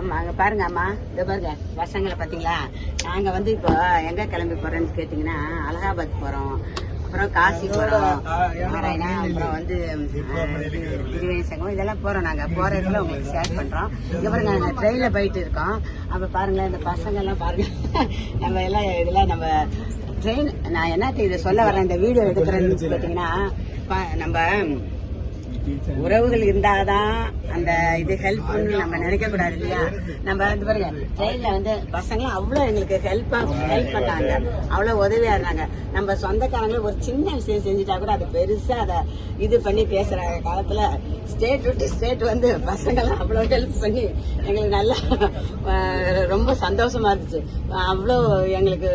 ஆமா அங்க பாருங்க அம்மா. இத பாருங்க பசங்களை பாத்தீங்களா நாங்க வந்து இப்போ எங்க கிளம்பி போறோம்னு கேட்டீங்கன்னா அலகாபாத் போறோம். அப்புறம் காசி போறோம். நாராயணா அப்புறம் வந்து திருவேசங்கம் இதெல்லாம் போறோம் நாங்க. போற இடத்துல உங்களுக்கு ஷேர் பண்றோம். இங்க பாருங்க நாங்க ட்ரெயின்ல போயிட்டு இருக்கோம். அப்ப பாருங்களேன் இந்த பசங்க எல்லாம் பாருங்க. நம்ம எல்லாம் இதெல்லாம் நம்ம ட்ரெயின் நான் என்னத்த இதை சொல்ல வரேன்? இந்த வீடியோ எடுக்கிறேன்னு கேட்டீங்கன்னா ப- நம்ம உறவுகள் இருந்தாதான் அந்த இது ஹெல்ப்னு நம்ம நினைக்க கூடாது இல்லையா? நம்ம வந்து பாருங்க ட்ரெயின்ல வந்து பசங்க அவ்வளவு எங்களுக்கு ஹெல்ப் ஹெல்ப் பண்ணாங்க அவ்வளவு உதவியா இருந்தாங்க. நம்ம சொந்தக்காரங்களே ஒரு சின்ன விஷயம் செஞ்சுட்டா கூட அது பெருசா அதை இது பண்ணி பேசுற காலத்துல ஸ்டேட் விட்டு ஸ்டேட் வந்து பசங்கெல்லாம் அவ்வளவு ஹெல்ப் பண்ணி எங்களுக்கு நல்லா ரொம்ப சந்தோஷமா இருந்துச்சு. அவ்வளோ எங்களுக்கு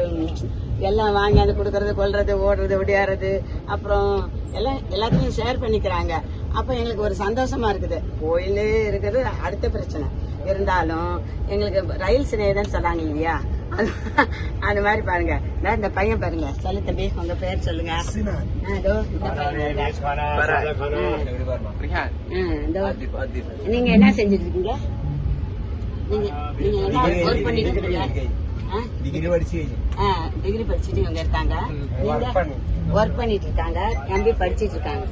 எல்லாம் வாங்கி அது கொடுக்கறது கொள்றது ஓடுறது ஒடியாறது அப்புறம் எல்லாம் எல்லாத்தையும் ஷேர் பண்ணிக்கிறாங்க. அப்ப எங்களுக்கு ஒரு சந்தோஷமா இருக்குது. கோயிலே இருக்கிறது அடுத்த பிரச்சனை. இருந்தாலும் எங்களுக்கு ரயில் சிநேகிதன் சொன்னாங்க இல்லையா? அது அந்த மாதிரி பாருங்க. இந்தா பையன் பாருங்க. சொல்லு தம்பி உங்க பேர் சொல்லுங்க. நீங்க என்ன செஞ்சுட்டு இருக்கீங்க? நீங்க நீங்க என்ன ஒர்க் பண்ணிட்டு இருக்கீங்க? டிகிரி படிச்சு டிகிரி படிச்சுட்டு இவங்க இருக்காங்க. ஒர்க் பண்ணிட்டு இருக்காங்க நம்பி படிச்சிட்டு இருக்காங்க.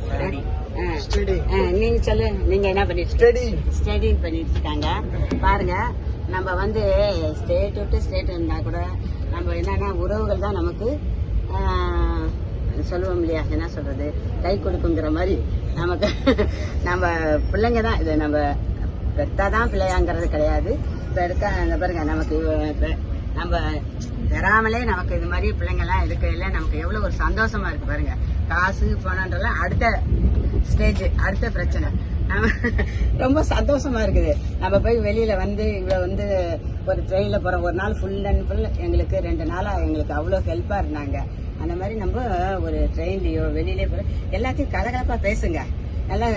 நீங்க சொல்லு. நீங்க என்ன பண்ணிட்டு ஸ்டடி ஸ்டடி பண்ணிட்டு இருக்காங்க பாருங்க நம்ம வந்து ஸ்டேட் விட்டு ஸ்டேட் இருந்தா கூட நம்ம என்னன்னா உறவுகள் தான் நமக்கு சொல்லுவோம் இல்லையா? என்ன சொல்றது? கை கொடுக்குங்கிற மாதிரி நமக்கு நம்ம பிள்ளைங்க தான். இது நம்ம பெற்றதான் பிள்ளையாங்கிறது கிடையாது. இப்ப இருக்க இந்த பாருங்க நமக்கு இப்ப நம்ம பெறாமலே நமக்கு இது மாதிரி பிள்ளைங்கெல்லாம் இருக்கையில நமக்கு எவ்வளவு ஒரு சந்தோஷமா இருக்கு பாருங்க. காசு பணம்ன்றலாம் அடுத்த ஸ்டேஜ் அடுத்த பிரச்சனை. நம்ம ரொம்ப சந்தோஷமா இருக்குது. நம்ம போய் வெளியில வந்து இவ்வளவு வந்து ஒரு ட்ரெயின்ல போறோம் ஒரு நாள் ஃபுல் அண்ட் ஃபுல் எங்களுக்கு ரெண்டு நாளா எங்களுக்கு அவ்வளவு ஹெல்ப்பா இருந்தாங்க. அந்த மாதிரி நம்ம ஒரு ட்ரெயின்லயோ வெளியிலே போற எல்லாத்தையும் கலகலப்பா பேசுங்க. நல்லா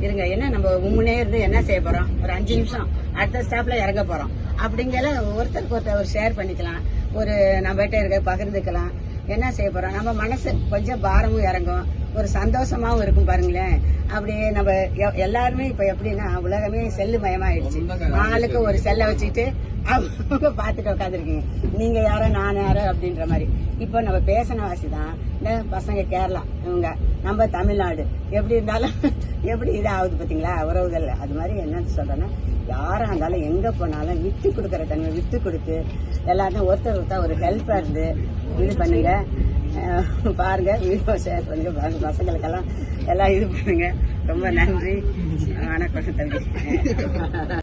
இருங்க. என்ன நம்ம உம்முனே இருந்து என்ன செய்ய போறோம்? ஒரு அஞ்சு நிமிஷம். அடுத்த ஸ்டாப்ல இறங்க போறோம். அப்படிங்கல ஒருத்தருக்கு ஒருத்தர் ஒரு ஷேர் பண்ணிக்கலாம். ஒரு நம்ம கிட்ட இருக்க பகிர்ந்துக்கலாம். என்ன செய்ய போறோம்? நம்ம மனசு கொஞ்சம் பாரமும் இறங்கும். ஒரு சந்தோஷமாவும் இருக்கும் பாருங்களேன். அப்படியே நம்ம எல்லாருமே இப்ப எப்படின்னா உலகமே செல்லு மயமாயிடுச்சு ஆளுக்கு ஒரு செல்லை வச்சுட்டு அவங்க பார்த்துட்டு உட்காந்துருக்கீங்க நீங்க யாரோ நான் யாரோ அப்படின்ற மாதிரி. இப்போ நம்ம பேசின வாசி தான் இந்த பசங்க கேரளா இவங்க நம்ம தமிழ்நாடு. எப்படி இருந்தாலும் எப்படி இது ஆகுது பாத்தீங்களா? உறவுகள் அது மாதிரி என்னன்னு சொல்றேன்னா யாரா இருந்தாலும் எங்க போனாலும் விட்டு கொடுக்கற தன்மை விட்டு கொடுத்து எல்லாத்தையும் ஒருத்தர் ஒருத்தர் ஒரு ஹெல்ப்பாக இருந்து இது பண்ணுங்க. பாருங்க வீடியோ ஷேர் பண்ணுங்க பாருங்க பசங்களுக்கெல்லாம் எல்லாம் இது பண்ணுங்க. ரொம்ப நன்றி. வணக்கம் தம்பி.